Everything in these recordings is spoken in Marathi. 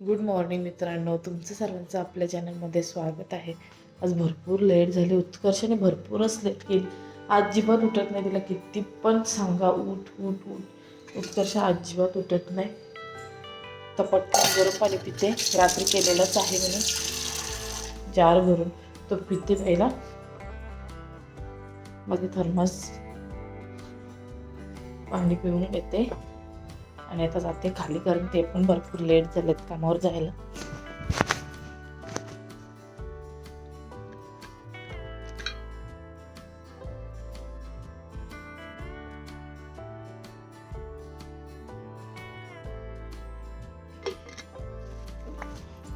गुड मॉर्निंग मित्रांनो तुमचं सर्वांचं आपल्या चॅनलमध्ये स्वागत आहे. आज भरपूर लेट झाली उत्कर्षाने भरपूरच लेट केली अजिबात उठत नाही. तिला किती पण सांगा उठ उठ उठ. उत्कर्ष अजिबात उठत नाही. तर पटकन गरम पाणी पिते. रात्री केलेलंच आहे म्हणून. जार भरून तो पिते पहिला मग थर्मस पाणी पिऊन येते आणि आता जाते खाली कारण ते पण भरपूर लेट झालेत कामावर जायला.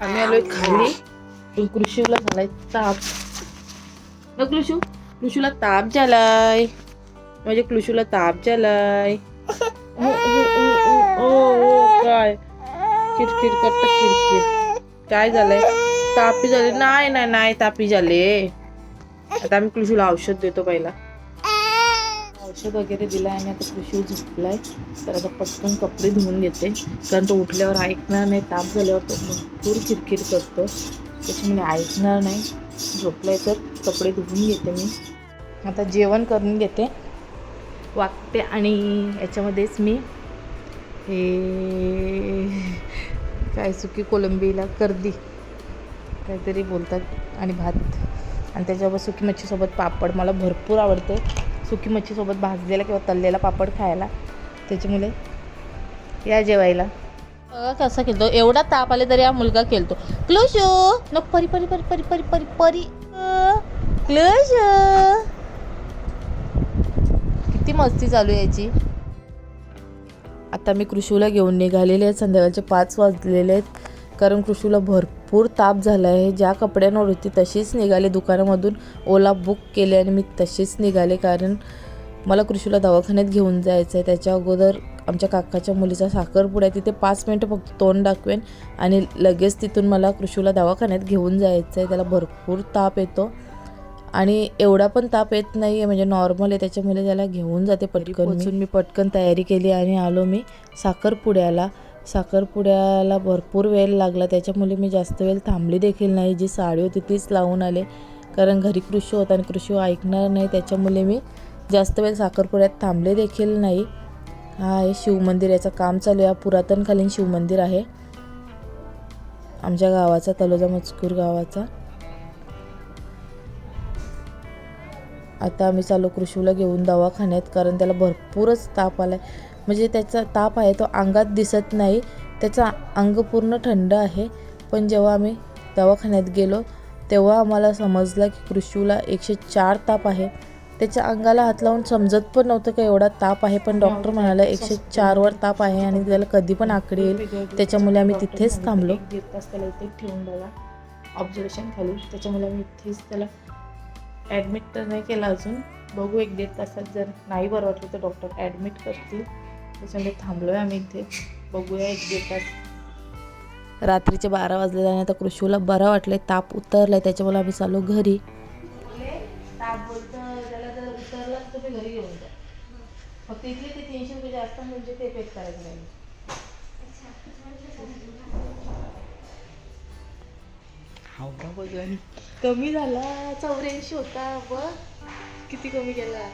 आम्ही आलोय खाली. कृषीला झालाय ताप. न कृषू कृषूला ताप झालाय. म्हणजे कृषूला ताप झालाय. हो, हो, हो. ओ, ओ, काय? किरकिर करत किरकिर. काय झालंय? तापी झाले. नाही नाही नाही तापी झाले. आता आम्ही कृषीला औषध देतो पहिला. औषध वगैरे दिलं आणि आता कृषी झोपलाय. तर आता पटकन कपडे धुवून घेते. कारण तो उठल्यावर ऐकणार नाही. ताप झाल्यावर तो भरपूर किरकिर करतो. त्याच्यामुळे ऐकणार नाही. झोपलाय तर कपडे धुवून घेते मी. आता जेवण करून घेते. वागते आणि याच्यामध्येच मी हे काय सुकी कोलंबीला कर्दी. काहीतरी बोलतात आणि भात. आणि त्याच्यावर सुकी मच्छीसोबत पापड. मला भरपूर आवडते सुकी मच्छीसोबत भाजलेला किंवा तळलेला पापड खायला. त्याच्यामुळे या जेवायला. बघा कसा खेळतो एवढा ताप आले तरी हा मुलगा खेळतो क्लोज नको परी परी परी परी परी परी परी. क्लोज किती मस्ती चालू आहे याची. आता मी कृषूला घेऊन निघालेले आहेत संध्याकाळचे पाच वाजलेले आहेत. कारण कृषूला भरपूर ताप झाला आहे ज्या कपड्यांवर होती तशीच निघाले. दुकानामधून ओला बुक केले आणि मी तशीच निघाले. कारण मला कृषूला दवाखान्यात घेऊन जायचं आहे त्याच्या अगोदर आमच्या काकाच्या मुलीचा साखरपुडा आहे. तिथे पाच मिनटं फक्त तोंड दाखवेन आणि लगेच तिथून मला कृषूला दवाखान्यात घेऊन जायचं आहे त्याला भरपूर ताप येतो. आणि एवढा पण ताप येत नाही आहे म्हणजे नॉर्मल आहे. त्याच्यामुळे त्याला घेऊन जाते पटकन पोचून मी पटकन तयारी केली आणि आलो मी साखरपुड्याला. साखरपुड्याला भरपूर वेळ लागला. त्याच्यामुळे मी जास्त वेळ थांबली देखील नाही. जी साडी होती तीच लावून आले. कारण घरी कृषी होता आणि कृषी ऐकणार नाही. त्याच्यामुळे मी जास्त वेळ साखरपुड्यात थांबले देखील नाही. हा आहे शिवमंदिर याचं काम चालू आहे. पुरातनकालीन शिवमंदिर आहे. आमच्या गावाचा तलोजा मजकूर गावाचा. आता आम्ही चालू कृषीला घेऊन दवाखान्यात कारण त्याला भरपूरच ताप आला आहे म्हणजे त्याचा ताप आहे तो अंगात दिसत नाही. त्याचा अंग पूर्ण थंड आहे. पण जेव्हा आम्ही दवाखान्यात गेलो तेव्हा आम्हाला समजलं की कृषीला एकशे चार ताप आहे. त्याच्या अंगाला हात लावून समजत पण नव्हतं का एवढा ताप आहे. पण डॉक्टर म्हणाला एकशे चारवर ताप आहे आणि त्याला कधी पण आकडे येईल. त्याच्यामुळे आम्ही तिथेच थांबलो. देत तास त्याला इथे ठेवून ऑब्झर्वेशन खाली. त्याच्यामुळे आम्ही इथेच त्याला ॲडमिट तर नाही केलं अजून. बघू एक दीड तासात जर नाही बरं वाटलं तर डॉक्टर ॲडमिट करतील. त्याच्यामुळे थांबलो आहे आम्ही इथे. बघूया एक दीड तास. रात्रीचे बारा वाजले आणि आता कृषीला बरं वाटलं ताप उतरला आहे त्याच्यामुळे आम्ही चालू घरी. ताप बोलतं त्याला जर उतरलाच तुम्ही घरी घेऊन जा. फक्त इथले ते तीनशे रुपये जास्त म्हणजे ते पेक करायचं नाही. कमी झाला चौऱ्याऐंशी होता बघ किती कमी केला?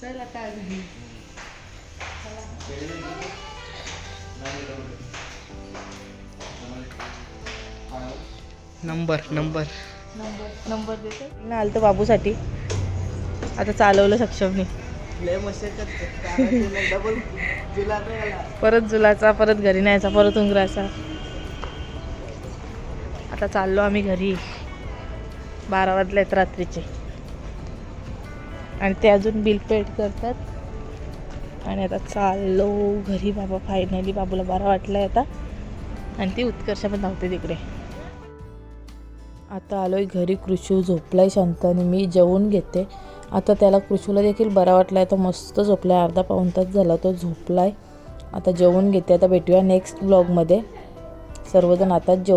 चल आता घरी नंबर नंबर. नंबर नंबर देते. ना आलं तर बाबूसाठी. आता चालवलं सक्षमने. डबल जुला परत जुलाचा परत घरी न्यायचा परत उंगराचा. आता चाललो आम्ही घरी. बारा वाजले आहेत रात्रीचे. आणि ते अजून बिल पेड करतात. आणि आता चाललो घरी बाबा फायनली बाबूला बारा आहे आता. आणि ती उत्कर्षामध्ये पण धावते तिकडे. आता आलोय घरी कृषू झोपलाय शांत आणि मी जेवून घेते. आता त्याला कृषूला देखील बरा वाटलाय. तो मस्त झोपलाय. अर्धा पाऊण तास झाला तो झोपलाय. आता जेवून घेते. आता भेटूया नेक्स्ट ब्लॉगमध्ये सर्वजण आताच जेव